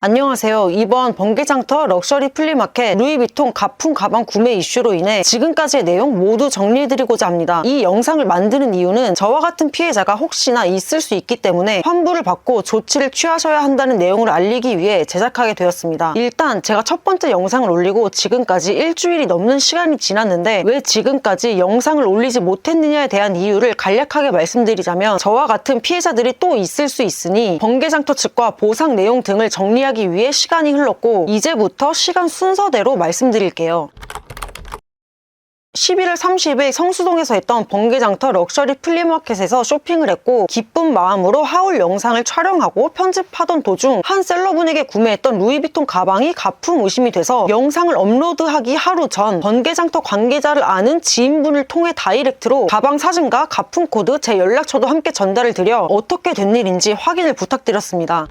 안녕하세요. 이번 번개장터 럭셔리 플리마켓 루이비통 가품 가방 구매 이슈로 인해 지금까지의 내용 모두 정리해드리고자 합니다. 이 영상을 만드는 이유는 저와 같은 피해자가 혹시나 있을 수 있기 때문에 환불을 받고 조치를 취하셔야 한다는 내용을 알리기 위해 제작하게 되었습니다. 일단 제가 첫 번째 영상을 올리고 지금까지 일주일이 넘는 시간이 지났는데 왜 지금까지 영상을 올리지 못했느냐에 대한 이유를 간략하게 말씀드리자면 저와 같은 피해자들이 또 있을 수 있으니 번개장터 측과 보상 내용 등을 정리하 기 위해 시간이 흘렀고 이제부터 시간 순서대로 말씀드릴게요. 11월 30일 성수동에서 했던 번개장터 럭셔리 플리마켓에서 쇼핑을 했고 기쁜 마음으로 하울 영상을 촬영하고 편집하던 도중 한 셀러분에게 구매했던 루이비통 가방이 가품 의심이 돼서 영상을 업로드하기 하루 전 번개장터 관계자를 아는 지인분을 통해 다이렉트로 가방 사진과 가품 코드 제 연락처도 함께 전달을 드려 어떻게 된 일인지 확인을 부탁드렸습니다.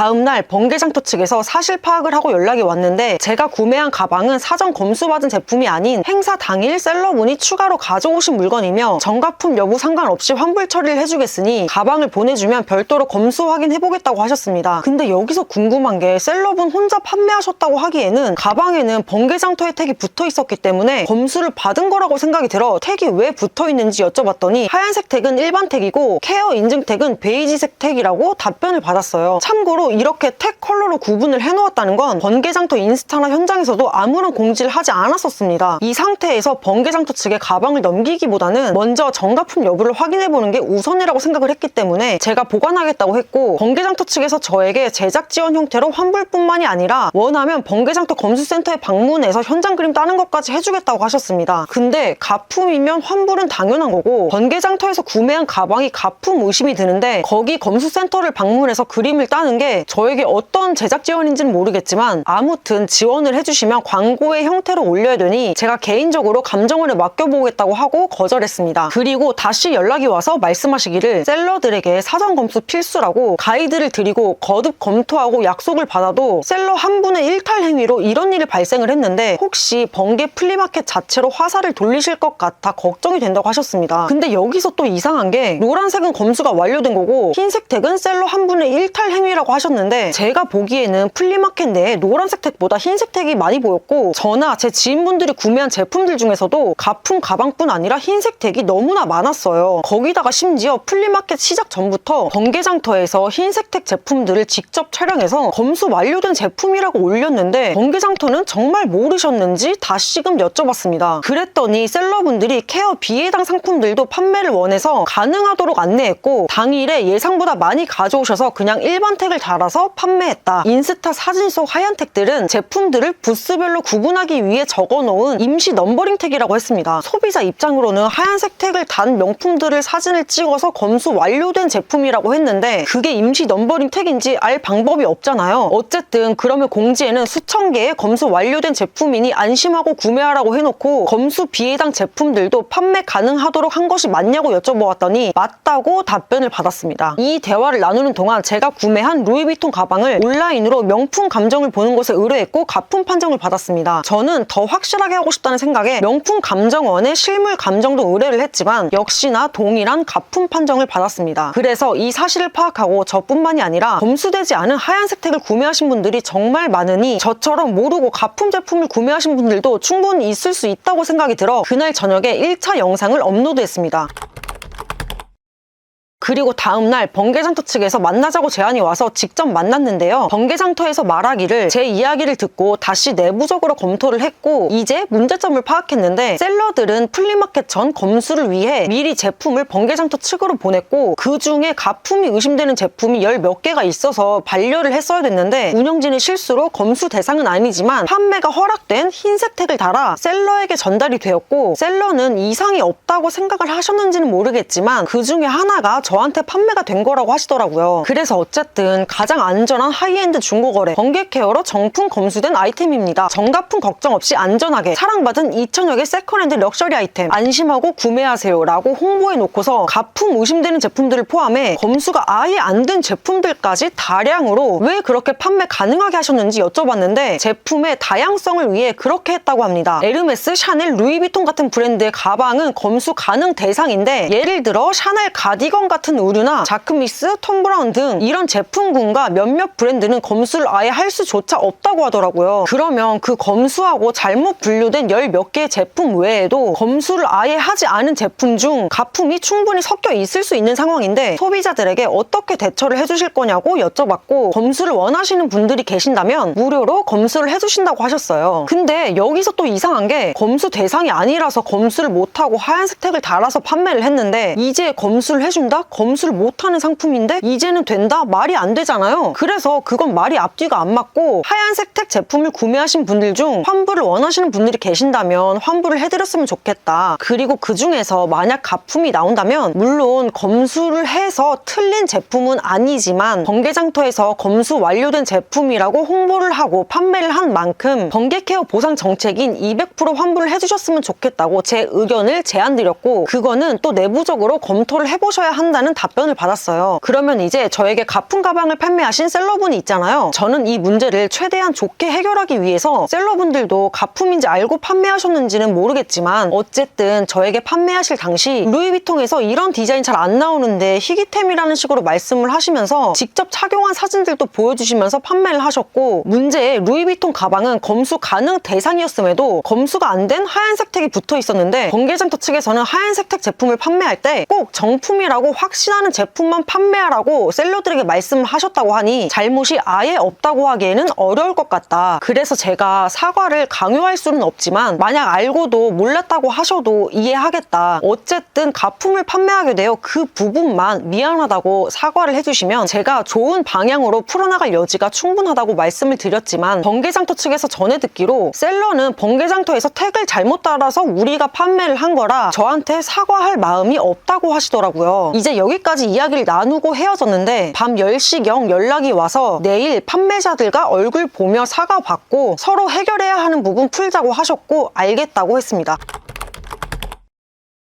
다음날 번개장터 측에서 사실 파악을 하고 연락이 왔는데 제가 구매한 가방은 사전 검수받은 제품이 아닌 행사 당일 셀러분이 추가로 가져오신 물건이며 정가품 여부 상관없이 환불 처리를 해주겠으니 가방을 보내주면 별도로 검수 확인해보겠다고 하셨습니다. 근데 여기서 궁금한 게 셀러분 혼자 판매하셨다고 하기에는 가방에는 번개장터 혜택이 붙어 있었기 때문에 검수를 받은 거라고 생각이 들어 택이 왜 붙어 있는지 여쭤봤더니 하얀색 택은 일반 택이고 케어 인증 택은 베이지색 택이라고 답변을 받았어요. 참고로 이렇게 택 컬러로 구분을 해놓았다는 건 번개장터 인스타나 현장에서도 아무런 공지를 하지 않았었습니다. 이 상태에서 번개장터 측에 가방을 넘기기보다는 먼저 정가품 여부를 확인해보는 게 우선이라고 생각을 했기 때문에 제가 보관하겠다고 했고 번개장터 측에서 저에게 제작 지원 형태로 환불뿐만이 아니라 원하면 번개장터 검수센터에 방문해서 현장 그림 따는 것까지 해주겠다고 하셨습니다. 근데 가품이면 환불은 당연한 거고 번개장터에서 구매한 가방이 가품 의심이 드는데 거기 검수센터를 방문해서 그림을 따는 게 저에게 어떤 제작 지원인지는 모르겠지만 아무튼 지원을 해주시면 광고의 형태로 올려야 되니 제가 개인적으로 감정원에 맡겨보겠다고 하고 거절했습니다. 그리고 다시 연락이 와서 말씀하시기를 셀러들에게 사전 검수 필수라고 가이드를 드리고 거듭 검토하고 약속을 받아도 셀러 한 분의 일탈 행위로 이런 일이 발생을 했는데 혹시 번개 플리마켓 자체로 화살을 돌리실 것 같아 걱정이 된다고 하셨습니다. 근데 여기서 또 이상한 게 노란색은 검수가 완료된 거고 흰색 택은 셀러 한 분의 일탈 행위라고 하셨 는데 제가 보기에는 플리마켓 내에 노란색 택보다 흰색 택이 많이 보였고 저나 제 지인분들이 구매한 제품들 중에서도 가품 가방뿐 아니라 흰색 택이 너무나 많았어요. 거기다가 심지어 플리마켓 시작 전부터 번개장터에서 흰색 택 제품들을 직접 촬영해서 검수 완료된 제품이라고 올렸는데 번개장터는 정말 모르셨는지 다시금 여쭤봤습니다. 그랬더니 셀러분들이 케어 비해당 상품들도 판매를 원해서 가능하도록 안내했고 당일에 예상보다 많이 가져오셔서 그냥 일반 택을 달아서 판매했다. 인스타 사진 속 하얀 택들은 제품들을 부스별로 구분하기 위해 적어놓은 임시 넘버링 택이라고 했습니다. 소비자 입장으로는 하얀색 택을 단 명품들을 사진을 찍어서 검수 완료된 제품이라고 했는데 그게 임시 넘버링 택인지 알 방법이 없잖아요. 어쨌든 그러면 공지에는 수천 개의 검수 완료된 제품이니 안심하고 구매하라고 해놓고 검수 비해당 제품들도 판매 가능하도록 한 것이 맞냐고 여쭤보았더니 맞다고 답변을 받았습니다. 이 대화를 나누는 동안 제가 구매한 루이 비통 가방을 온라인으로 명품 감정을 보는 곳에 의뢰했고 가품 판정을 받았습니다. 저는 더 확실하게 하고 싶다는 생각에 명품 감정원에 실물 감정도 의뢰를 했지만 역시나 동일한 가품 판정을 받았습니다. 그래서 이 사실을 파악하고 저뿐만이 아니라 검수되지 않은 하얀색 택을 구매하신 분들이 정말 많으니 저처럼 모르고 가품 제품을 구매하신 분들도 충분히 있을 수 있다고 생각이 들어 그날 저녁에 1차 영상을 업로드했습니다. 그리고 다음날 번개장터 측에서 만나자고 제안이 와서 직접 만났는데요. 번개장터에서 말하기를 제 이야기를 듣고 다시 내부적으로 검토를 했고 이제 문제점을 파악했는데 셀러들은 플리마켓 전 검수를 위해 미리 제품을 번개장터 측으로 보냈고 그 중에 가품이 의심되는 제품이 열 몇 개가 있어서 반려를 했어야 됐는데 운영진이 실수로 검수 대상은 아니지만 판매가 허락된 흰색 택을 달아 셀러에게 전달이 되었고 셀러는 이상이 없다고 생각을 하셨는지는 모르겠지만 그 중에 하나가 저한테 판매가 된 거라고 하시더라고요. 그래서 어쨌든 가장 안전한 하이엔드 중고거래 번개 케어로 정품 검수된 아이템입니다. 정가품 걱정 없이 안전하게 사랑받은 2천여 개 세컨핸드 럭셔리 아이템 안심하고 구매하세요 라고 홍보해 놓고서 가품 의심되는 제품들을 포함해 검수가 아예 안 된 제품들까지 다량으로 왜 그렇게 판매 가능하게 하셨는지 여쭤봤는데 제품의 다양성을 위해 그렇게 했다고 합니다. 에르메스, 샤넬, 루이비통 같은 브랜드의 가방은 검수 가능 대상인데 예를 들어 샤넬 가디건 같은 같은 의류나 자크미스, 톰 브라운 등 이런 제품군과 몇몇 브랜드는 검수를 아예 할 수조차 없다고 하더라고요. 그러면 그 검수하고 잘못 분류된 열 몇 개의 제품 외에도 검수를 아예 하지 않은 제품 중 가품이 충분히 섞여 있을 수 있는 상황인데 소비자들에게 어떻게 대처를 해주실 거냐고 여쭤봤고 검수를 원하시는 분들이 계신다면 무료로 검수를 해주신다고 하셨어요. 근데 여기서 또 이상한 게 검수 대상이 아니라서 검수를 못하고 하얀색 택을 달아서 판매를 했는데 이제 검수를 해준다? 검수를 못하는 상품인데 이제는 된다? 말이 안 되잖아요. 그래서 그건 말이 앞뒤가 안 맞고 하얀색 택 제품을 구매하신 분들 중 환불을 원하시는 분들이 계신다면 환불을 해드렸으면 좋겠다. 그리고 그 중에서 만약 가품이 나온다면 물론 검수를 해서 틀린 제품은 아니지만 번개장터에서 검수 완료된 제품이라고 홍보를 하고 판매를 한 만큼 번개 케어 보상 정책인 200% 환불을 해주셨으면 좋겠다고 제 의견을 제안 드렸고 그거는 또 내부적으로 검토를 해보셔야 한다 는 답변을 받았어요. 그러면 이제 저에게 가품 가방을 판매하신 셀러분이 있잖아요. 저는 이 문제를 최대한 좋게 해결하기 위해서 셀러분들도 가품인지 알고 판매하셨는지는 모르겠지만 어쨌든 저에게 판매하실 당시 루이비통에서 이런 디자인 잘 안 나오는데 희귀템이라는 식으로 말씀을 하시면서 직접 착용한 사진들도 보여주시면서 판매를 하셨고 문제의 루이비통 가방은 검수 가능 대상이었음에도 검수가 안 된 하얀색 택이 붙어 있었는데 번개장터 측에서는 하얀색 택 제품을 판매할 때 꼭 정품이라고 확 신하는 제품만 판매하라고 셀러들에게 말씀을 하셨다고 하니 잘못이 아예 없다고 하기에는 어려울 것 같다. 그래서 제가 사과를 강요할 수는 없지만 만약 알고도 몰랐다고 하셔도 이해하겠다. 어쨌든 가품을 판매하게 되어 그 부분만 미안하다고 사과를 해주시면 제가 좋은 방향으로 풀어나갈 여지가 충분하다고 말씀을 드렸지만 번개장터 측에서 전해 듣기로 셀러는 번개장터에서 택을 잘못 따라서 우리가 판매를 한 거라 저한테 사과할 마음이 없다고 하시더라고요. 이제 여기까지 이야기를 나누고 헤어졌는데 밤 10시경 연락이 와서 내일 판매자들과 얼굴 보며 사과받고 서로 해결해야 하는 부분 풀자고 하셨고 알겠다고 했습니다.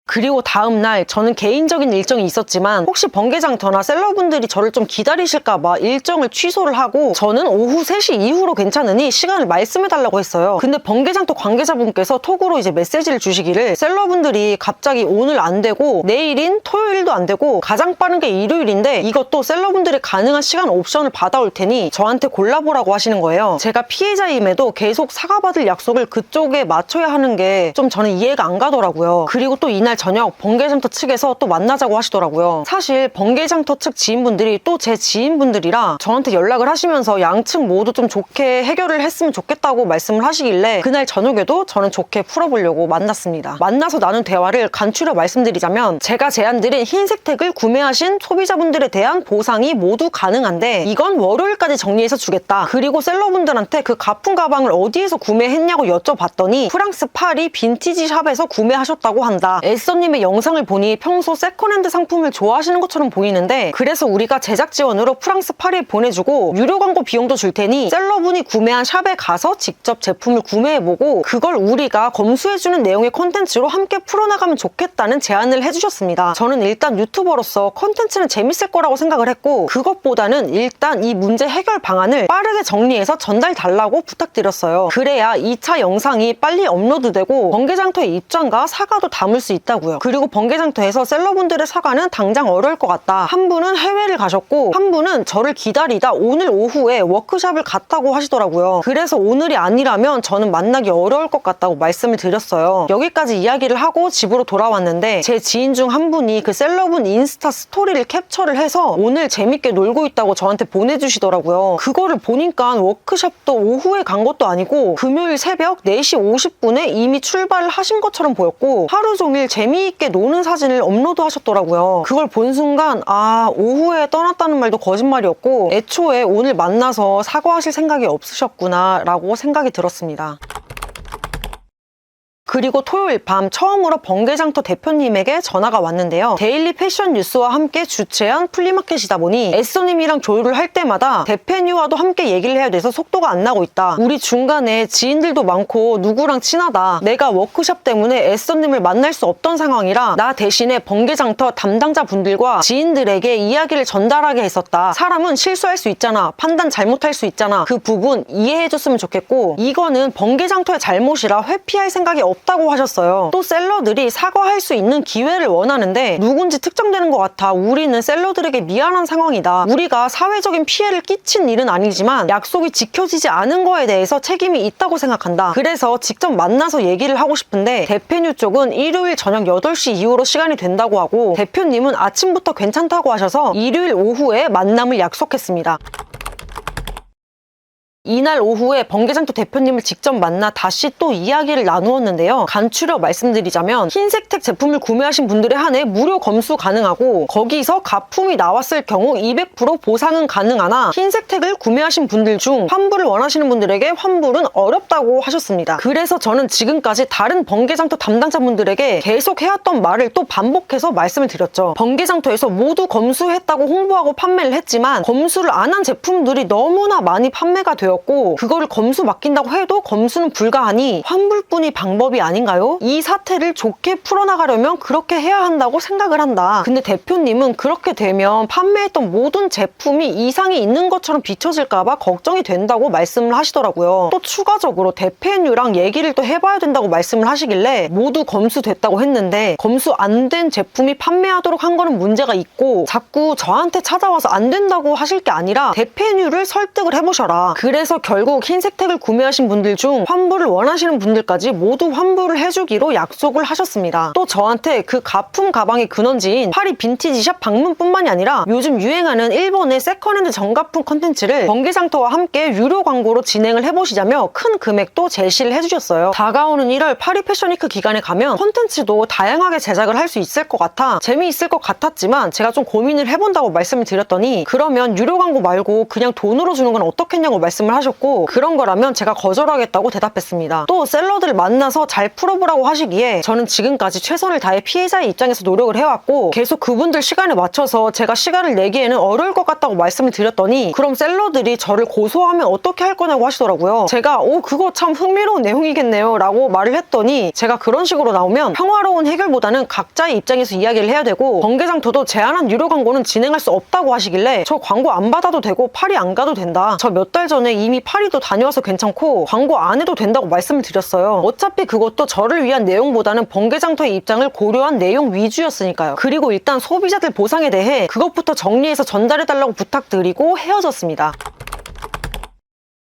그리고 다음날 저는 개인적인 일정이 있었지만 혹시 번개장터나 셀러분들이 저를 좀 기다리실까봐 일정을 취소를 하고 저는 오후 3시 이후로 괜찮으니 시간을 말씀해달라고 했어요. 근데 번개장터 관계자분께서 톡으로 이제 메시지를 주시기를 셀러분들이 갑자기 오늘 안 되고 내일인 토요일도 안 되고 가장 빠른 게 일요일인데 이것도 셀러분들이 가능한 시간 옵션을 받아올 테니 저한테 골라보라고 하시는 거예요. 제가 피해자임에도 계속 사과받을 약속을 그쪽에 맞춰야 하는 게 좀 저는 이해가 안 가더라고요. 그리고 또 이날 저녁 번개장터 측에서 또 만나자고 하시더라고요. 사실 번개장터 측 지인분들이 또 제 지인분들이라 저한테 연락을 하시면서 양측 모두 좀 좋게 해결을 했으면 좋겠다고 말씀을 하시길래 그날 저녁에도 저는 좋게 풀어보려고 만났습니다. 만나서 나눈 대화를 간추려 말씀드리자면 제가 제안드린 흰색 택을 구매하신 소비자분들에 대한 보상이 모두 가능한데 이건 월요일까지 정리해서 주겠다. 그리고 셀러분들한테 그 가품 가방을 어디에서 구매했냐고 여쭤봤더니 프랑스 파리 빈티지 샵에서 구매하셨다고 한다. 에서님의 영상을 보니 평소 세컨핸드 상품을 좋아하시는 것처럼 보이는데 그래서 우리가 제작 지원으로 프랑스 파리에 보내주고 유료 광고 비용도 줄 테니 셀러분이 구매한 샵에 가서 직접 제품을 구매해보고 그걸 우리가 검수해주는 내용의 콘텐츠로 함께 풀어나가면 좋겠다는 제안을 해주셨습니다. 저는 일단 유튜버로서 콘텐츠는 재밌을 거라고 생각을 했고 그것보다는 일단 이 문제 해결 방안을 빠르게 정리해서 전달 달라고 부탁드렸어요. 그래야 2차 영상이 빨리 업로드되고 번개장터의 입장과 사과도 담을 수 있다 고요. 그리고 번개장터에서 셀러분들의 사과는 당장 어려울 것 같다. 한 분은 해외를 가셨고 한 분은 저를 기다리다 오늘 오후에 워크샵을 갔다고 하시더라고요. 그래서 오늘이 아니라면 저는 만나기 어려울 것 같다고 말씀을 드렸어요. 여기까지 이야기를 하고 집으로 돌아왔는데 제 지인 중 한 분이 그 셀러분 인스타 스토리를 캡처를 해서 오늘 재밌게 놀고 있다고 저한테 보내주시더라고요. 그거를 보니까 워크샵도 오후에 간 것도 아니고 금요일 새벽 4시 50분에 이미 출발을 하신 것처럼 보였고 하루 종일 재미있게 노는 사진을 업로드 하셨더라고요. 그걸 본 순간 아 오후에 떠났다는 말도 거짓말이었고 애초에 오늘 만나서 사과하실 생각이 없으셨구나 라고 생각이 들었습니다. 그리고 토요일 밤 처음으로 번개장터 대표님에게 전화가 왔는데요. 데일리 패션 뉴스와 함께 주최한 플리마켓이다 보니 에쏘님이랑 조율을 할 때마다 대페뉴와도 함께 얘기를 해야 돼서 속도가 안 나고 있다. 우리 중간에 지인들도 많고 누구랑 친하다. 내가 워크샵 때문에 에쏘님을 만날 수 없던 상황이라 나 대신에 번개장터 담당자분들과 지인들에게 이야기를 전달하게 했었다. 사람은 실수할 수 있잖아. 판단 잘못할 수 있잖아. 그 부분 이해해줬으면 좋겠고 이거는 번개장터의 잘못이라 회피할 생각이 없 다. 어렵다고 하셨어요. 또 셀러들이 사과할 수 있는 기회를 원하는데 누군지 특정되는 것 같아 우리는 셀러들에게 미안한 상황이다. 우리가 사회적인 피해를 끼친 일은 아니지만 약속이 지켜지지 않은 거에 대해서 책임이 있다고 생각한다. 그래서 직접 만나서 얘기를 하고 싶은데 대페뉴 쪽은 일요일 저녁 8시 이후로 시간이 된다고 하고 대표님은 아침부터 괜찮다고 하셔서 일요일 오후에 만남을 약속했습니다. 이날 오후에 번개장터 대표님을 직접 만나 다시 또 이야기를 나누었는데요. 간추려 말씀드리자면 흰색택 제품을 구매하신 분들에 한해 무료 검수 가능하고 거기서 가품이 나왔을 경우 200% 보상은 가능하나 흰색택을 구매하신 분들 중 환불을 원하시는 분들에게 환불은 어렵다고 하셨습니다. 그래서 저는 지금까지 다른 번개장터 담당자분들에게 계속 해왔던 말을 또 반복해서 말씀을 드렸죠. 번개장터에서 모두 검수했다고 홍보하고 판매를 했지만 검수를 안 한 제품들이 너무나 많이 판매가 되었고 그거를 검수 맡긴다고 해도 검수는 불가하니 환불뿐이 방법이 아닌가요? 이 사태를 좋게 풀어나가려면 그렇게 해야 한다고 생각을 한다. 근데 대표님은 그렇게 되면 판매했던 모든 제품이 이상이 있는 것처럼 비춰질까봐 걱정이 된다고 말씀을 하시더라고요. 또 추가적으로 대페뉴랑 얘기를 또 해봐야 된다고 말씀을 하시길래 모두 검수됐다고 했는데 검수 안 된 제품이 판매하도록 한 거는 문제가 있고 자꾸 저한테 찾아와서 안 된다고 하실 게 아니라 대페뉴를 설득을 해보셔라. 그래서 결국 흰색 택을 구매하신 분들 중 환불을 원하시는 분들까지 모두 환불을 해주기로 약속을 하셨습니다. 또 저한테 그 가품 가방의 근원지인 파리 빈티지 샵 방문뿐만이 아니라 요즘 유행하는 일본의 세컨핸드 정가품 컨텐츠를 번개장터와 함께 유료 광고로 진행을 해보시자며 큰 금액도 제시를 해주셨어요. 다가오는 1월 파리 패션위크 기간에 가면 컨텐츠도 다양하게 제작을 할 수 있을 것 같아 재미있을 것 같았지만 제가 좀 고민을 해본다고 말씀을 드렸더니 그러면 유료 광고 말고 그냥 돈으로 주는 건 어떻겠냐고 말씀을 하셨고 그런 거라면 제가 거절하겠다고 대답했습니다. 또 셀러들을 만나서 잘 풀어보라고 하시기에 저는 지금까지 최선을 다해 피해자의 입장에서 노력을 해왔고 계속 그분들 시간에 맞춰서 제가 시간을 내기에는 어려울 것 같다고 말씀을 드렸더니 그럼 셀러들이 저를 고소하면 어떻게 할 거냐고 하시더라고요. 제가 오 그거 참 흥미로운 내용이겠네요 라고 말을 했더니 제가 그런 식으로 나오면 평화로운 해결보다는 각자의 입장에서 이야기를 해야 되고 번개장터도 제한한 유료 광고는 진행할 수 없다고 하시길래 저 광고 안 받아도 되고 파리 안 가도 된다. 저 몇 달 전에 이미 파리도 다녀와서 괜찮고 광고 안 해도 된다고 말씀을 드렸어요. 어차피 그것도 저를 위한 내용보다는 번개장터의 입장을 고려한 내용 위주였으니까요. 그리고 일단 소비자들 보상에 대해 그것부터 정리해서 전달해달라고 부탁드리고 헤어졌습니다.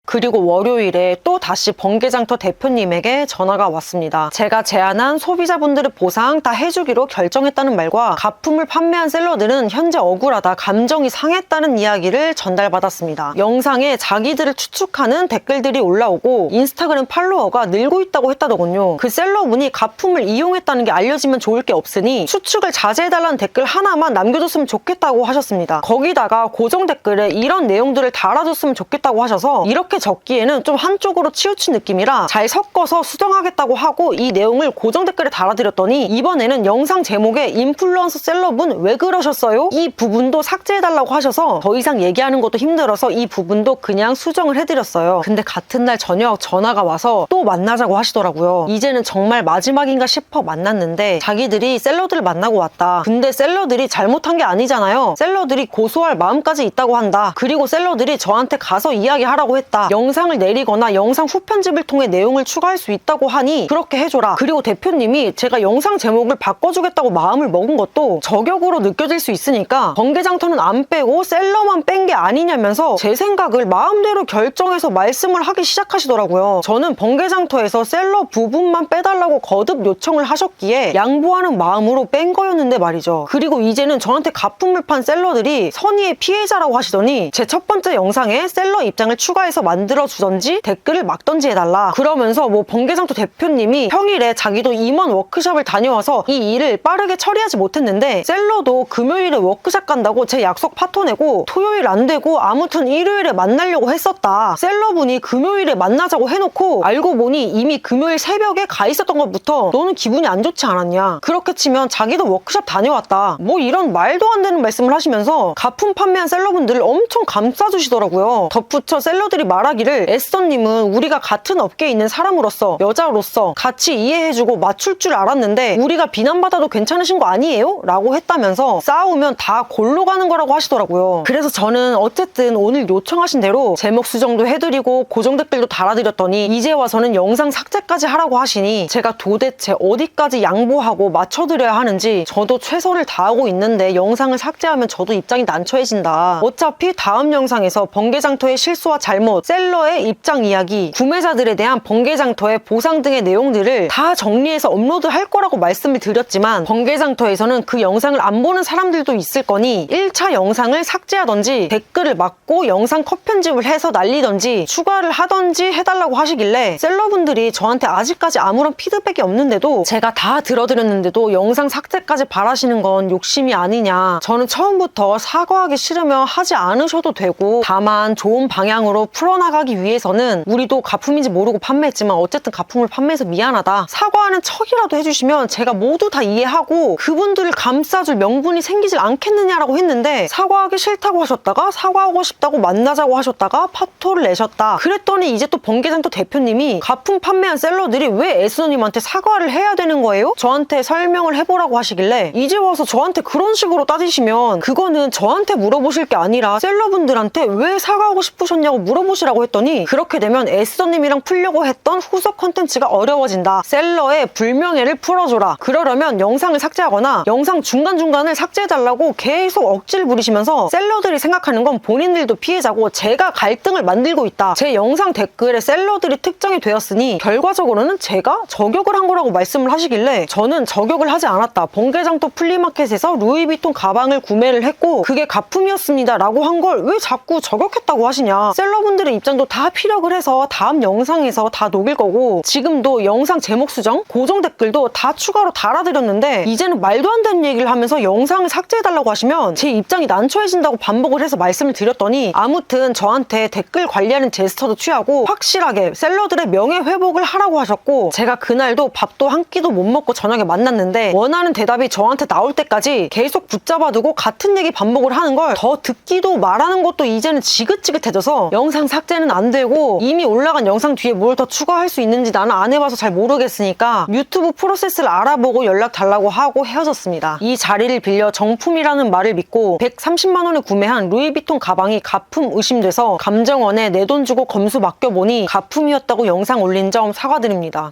그리고 월요일에 또 다시 번개장터 대표님에게 전화가 왔습니다. 제가 제안한 소비자분들의 보상 다 해주기로 결정했다는 말과 가품을 판매한 셀러들은 현재 억울하다, 감정이 상했다는 이야기를 전달받았습니다. 영상에 자기들을 추측하는 댓글들이 올라오고 인스타그램 팔로워가 늘고 있다고 했다더군요. 그 셀러분이 가품을 이용했다는 게 알려지면 좋을 게 없으니 추측을 자제해달라는 댓글 하나만 남겨줬으면 좋겠다고 하셨습니다. 거기다가 고정 댓글에 이런 내용들을 달아줬으면 좋겠다고 하셔서 이렇게 적기에는 좀 한쪽으로 치우친 느낌이라 잘 섞어서 수정하겠다고 하고 이 내용을 고정 댓글에 달아드렸더니 이번에는 영상 제목에 인플루언서 셀럽은 왜 그러셨어요? 이 부분도 삭제해달라고 하셔서 더 이상 얘기하는 것도 힘들어서 이 부분도 그냥 수정을 해드렸어요. 근데 같은 날 저녁 전화가 와서 또 만나자고 하시더라고요. 이제는 정말 마지막인가 싶어 만났는데 자기들이 셀러들을 만나고 왔다. 근데 셀러들이 잘못한 게 아니잖아요. 셀러들이 고소할 마음까지 있다고 한다. 그리고 셀러들이 저한테 가서 이야기하라고 했다. 영상을 내리거나 영상 후편집을 통해 내용을 추가할 수 있다고 하니 그렇게 해줘라. 그리고 대표님이 제가 영상 제목을 바꿔주겠다고 마음을 먹은 것도 저격으로 느껴질 수 있으니까 번개장터는 안 빼고 셀러만 뺀 게 아니냐면서 제 생각을 마음대로 결정해서 말씀을 하기 시작하시더라고요. 저는 번개장터에서 셀러 부분만 빼달라고 거듭 요청을 하셨기에 양보하는 마음으로 뺀 거였는데 말이죠. 그리고 이제는 저한테 가품을 판 셀러들이 선의의 피해자라고 하시더니 제 첫 번째 영상에 셀러 입장을 추가해서 만 들어 주던지 댓글을 막던지 해달라. 그러면서 뭐 번개장터 대표님이 평일에 자기도 임원 워크숍을 다녀와서 이 일을 빠르게 처리하지 못했는데 셀러도 금요일에 워크숍 간다고 제 약속 파토 내고 토요일 안 되고 아무튼 일요일에 만나려고 했었다. 셀러분이 금요일에 만나자고 해놓고 알고 보니 이미 금요일 새벽에 가 있었던 것부터 너는 기분이 안 좋지 않았냐. 그렇게 치면 자기도 워크숍 다녀왔다. 뭐 이런 말도 안 되는 말씀을 하시면서 가품 판매한 셀러분들을 엄청 감싸주시더라고요. 덧붙여 셀러들이 말하는 말하기를 에스더님은 우리가 같은 업계에 있는 사람으로서 여자로서 같이 이해해주고 맞출 줄 알았는데 우리가 비난받아도 괜찮으신 거 아니에요? 라고 했다면서 싸우면 다 골로 가는 거라고 하시더라고요. 그래서 저는 어쨌든 오늘 요청하신 대로 제목 수정도 해드리고 고정 댓글도 달아드렸더니 이제 와서는 영상 삭제까지 하라고 하시니 제가 도대체 어디까지 양보하고 맞춰드려야 하는지 저도 최선을 다하고 있는데 영상을 삭제하면 저도 입장이 난처해진다. 어차피 다음 영상에서 번개장터의 실수와 잘못, 셀러의 입장 이야기, 구매자들에 대한 번개장터의 보상 등의 내용들을 다 정리해서 업로드할 거라고 말씀을 드렸지만 번개장터에서는 그 영상을 안 보는 사람들도 있을 거니 1차 영상을 삭제하던지 댓글을 막고 영상 컷 편집을 해서 날리던지 추가를 하던지 해달라고 하시길래 셀러분들이 저한테 아직까지 아무런 피드백이 없는데도 제가 다 들어드렸는데도 영상 삭제까지 바라시는 건 욕심이 아니냐. 저는 처음부터 사과하기 싫으면 하지 않으셔도 되고 다만 좋은 방향으로 풀어나 가기 위해서는 우리도 가품인지 모르고 판매했지만 어쨌든 가품을 판매해서 미안하다 사과하는 척이라도 해주시면 제가 모두 다 이해하고 그분들을 감싸줄 명분이 생기질 않겠느냐라고 했는데 사과하기 싫다고 하셨다가 사과하고 싶다고 만나자고 하셨다가 파토를 내셨다 그랬더니 이제 또 번개장터 대표님이 가품 판매한 셀러들이 왜 에스더님한테 사과를 해야 되는 거예요? 저한테 설명을 해보라고 하시길래 이제 와서 저한테 그런 식으로 따지시면 그거는 저한테 물어보실 게 아니라 셀러분들한테 왜 사과하고 싶으셨냐고 물어보시라고 했더니 그렇게 되면 에스더님이랑 풀려고 했던 후속 컨텐츠가 어려워진다. 셀러의 불명예를 풀어줘라. 그러려면 영상을 삭제하거나 영상 중간중간을 삭제해달라고 계속 억지를 부리시면서 셀러들이 생각하는 건 본인들도 피해자고 제가 갈등을 만들고 있다. 제 영상 댓글에 셀러들이 특정이 되었으니 결과적으로는 제가 저격을 한 거라고 말씀을 하시길래 저는 저격을 하지 않았다. 번개장터 플리마켓에서 루이비통 가방을 구매를 했고 그게 가품이었습니다 라고 한 걸 왜 자꾸 저격했다고 하시냐. 셀러분들의 입장도 다 피력을 해서 다음 영상에서 다 녹일 거고 지금도 영상 제목 수정 고정 댓글도 다 추가로 달아드렸는데 이제는 말도 안 되는 얘기를 하면서 영상을 삭제해달라고 하시면 제 입장이 난처해진다고 반복을 해서 말씀을 드렸더니 아무튼 저한테 댓글 관리하는 제스처도 취하고 확실하게 셀러들의 명예 회복을 하라고 하셨고 제가 그날도 밥도 한 끼도 못 먹고 저녁에 만났는데 원하는 대답이 저한테 나올 때까지 계속 붙잡아두고 같은 얘기 반복을 하는 걸 더 듣기도 말하는 것도 이제는 지긋지긋해져서 영상 삭제 는 안 되고 이미 올라간 영상 뒤에 뭘 더 추가할 수 있는지 나는 안 해봐서 잘 모르겠으니까 유튜브 프로세스를 알아보고 연락 달라고 하고 헤어졌습니다. 이 자리를 빌려 정품이라는 말을 믿고 130만 원에 구매한 루이비통 가방이 가품 의심돼서 감정원에 내 돈 주고 검수 맡겨보니 가품이었다고 영상 올린 점 사과드립니다.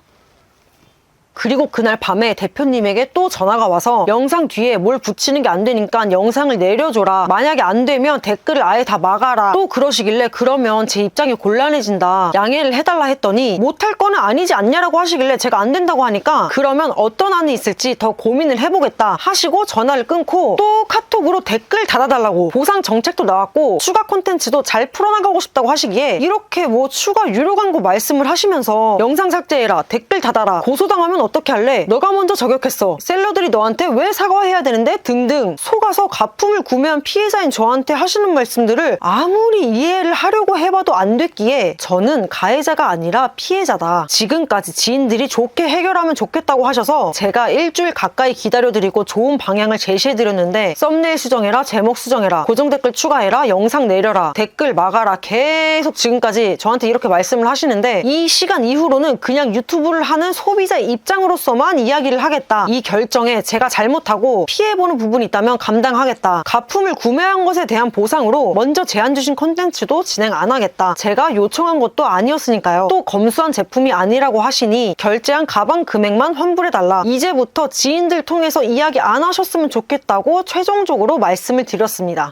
그리고 그날 밤에 대표님에게 또 전화가 와서 영상 뒤에 뭘 붙이는 게 안 되니까 영상을 내려줘라. 만약에 안 되면 댓글을 아예 다 막아라. 또 그러시길래 그러면 제 입장이 곤란해진다. 양해를 해달라 했더니 못할 거는 아니지 않냐라고 하시길래 제가 안 된다고 하니까 그러면 어떤 안이 있을지 더 고민을 해보겠다 하시고 전화를 끊고 또 카톡으로 댓글 달아달라고 보상 정책도 나왔고 추가 콘텐츠도 잘 풀어나가고 싶다고 하시기에 이렇게 뭐 추가 유료 광고 말씀을 하시면서 영상 삭제해라 댓글 닫아라 고소당하면 어떻게 할래? 너가 먼저 저격했어. 셀러들이 너한테 왜 사과해야 되는데? 등등. 속아서 가품을 구매한 피해자인 저한테 하시는 말씀들을 아무리 이해를 하려고 해봐도 안 됐기에 저는 가해자가 아니라 피해자다. 지금까지 지인들이 좋게 해결하면 좋겠다고 하셔서 제가 일주일 가까이 기다려드리고 좋은 방향을 제시해드렸는데 썸네일 수정해라 제목 수정해라 고정 댓글 추가해라 영상 내려라 댓글 막아라 계속 지금까지 저한테 이렇게 말씀을 하시는데 이 시간 이후로는 그냥 유튜브를 하는 소비자 입장 으로서만 이야기를 하겠다. 이 결정에 제가 잘못하고 피해보는 부분이 있다면 감당하겠다. 가품을 구매한 것에 대한 보상으로 먼저 제안 주신 콘텐츠도 진행 안 하겠다. 제가 요청한 것도 아니었으니까요. 또 검수한 제품이 아니라고 하시니 결제한 가방 금액만 환불해달라. 이제부터 지인들 통해서 이야기 안 하셨으면 좋겠다고 최종적으로 말씀을 드렸습니다.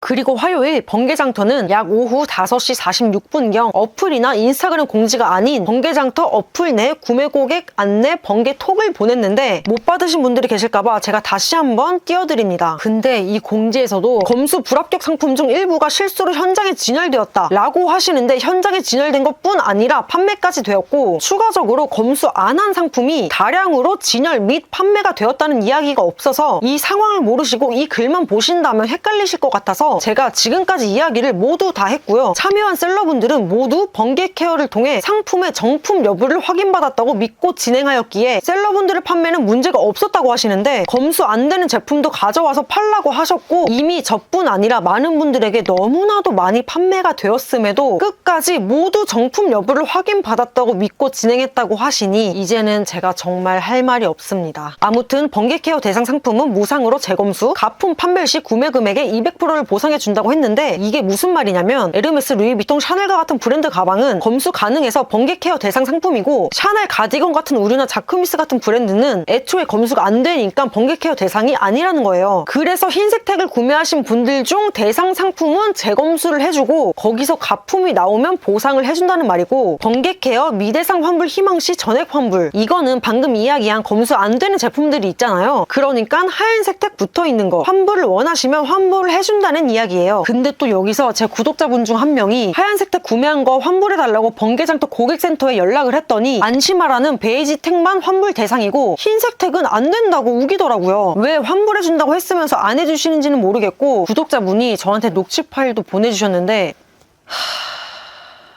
그리고 화요일 번개장터는 약 오후 5시 46분경 어플이나 인스타그램 공지가 아닌 번개장터 어플 내 구매 고객 안내 번개톡을 보냈는데 못 받으신 분들이 계실까봐 제가 다시 한번 띄워드립니다. 근데 이 공지에서도 검수 불합격 상품 중 일부가 실수로 현장에 진열되었다 라고 하시는데 현장에 진열된 것뿐 아니라 판매까지 되었고 추가적으로 검수 안 한 상품이 다량으로 진열 및 판매가 되었다는 이야기가 없어서 이 상황을 모르시고 이 글만 보신다면 헷갈리실 것 같아서 참여해서 제가 지금까지 이야기를 모두 다 했고요. 참여한 셀러분들은 모두 번개 케어를 통해 상품의 정품 여부를 확인받았다고 믿고 진행하였기에 셀러분들의 판매는 문제가 없었다고 하시는데 검수 안 되는 제품도 가져와서 팔라고 하셨고 이미 저뿐 아니라 많은 분들에게 너무나도 많이 판매가 되었음에도 끝까지 모두 정품 여부를 확인받았다고 믿고 진행했다고 하시니 이제는 제가 정말 할 말이 없습니다. 아무튼 번개 케어 대상 상품은 무상으로 재검수, 가품 판매 시 구매 금액의 200%를 보상 해 준다고 했는데 이게 무슨 말이냐면 에르메스, 루이비통, 샤넬과 같은 브랜드 가방은 검수 가능해서 번개 케어 대상 상품이고 샤넬 가디건 같은 우류나 자크미스 같은 브랜드는 애초에 검수가 안 되니까 번개 케어 대상이 아니라는 거예요. 그래서 흰색 택을 구매하신 분들 중 대상 상품은 재검수를 해주고 거기서 가품이 나오면 보상을 해준다는 말이고 번개 케어 미대상 환불 희망 시 전액 환불 이거는 방금 이야기한 검수 안 되는 제품들이 있잖아요. 그러니까 하얀색 택 붙어 있는 거 환불을 원하시면 환불을 해준다는 이야기예요. 근데 또 여기서 제 구독자분 중 한 명이 하얀색 택 구매한 거 환불해달라고 번개장터 고객센터에 연락을 했더니 안심하라는 베이지 택만 환불 대상이고 흰색 택은 안 된다고 우기더라고요. 왜 환불해준다고 했으면서 안 해주시는지는 모르겠고 구독자분이 저한테 녹취 파일도 보내주셨는데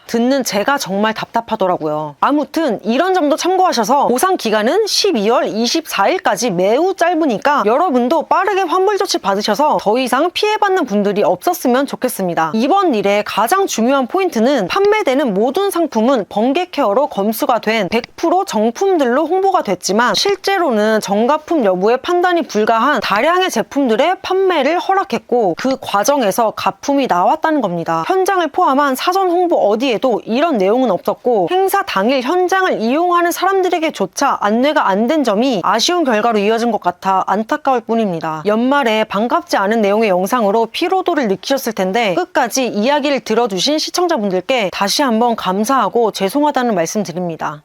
듣는 제가 정말 답답하더라고요. 아무튼 이런 점도 참고하셔서 보상 기간은 12월 24일까지 매우 짧으니까 여러분도 빠르게 환불 조치 받으셔서 더 이상 피해받는 분들이 없었으면 좋겠습니다. 이번 일의 가장 중요한 포인트는 판매되는 모든 상품은 번개 케어로 검수가 된 100% 정품들로 홍보가 됐지만 실제로는 정가품 여부의 판단이 불가한 다량의 제품들의 판매를 허락했고 그 과정에서 가품이 나왔다는 겁니다. 현장을 포함한 사전 홍보 어디 에도 이런 내용은 없었고 행사 당일 현장을 이용하는 사람들에게조차 안내가 안 된 점이 아쉬운 결과로 이어진 것 같아 안타까울 뿐입니다. 연말에 반갑지 않은 내용의 영상으로 피로도를 느끼셨을 텐데 끝까지 이야기를 들어주신 시청자분들께 다시 한번 감사하고 죄송하다는 말씀 드립니다.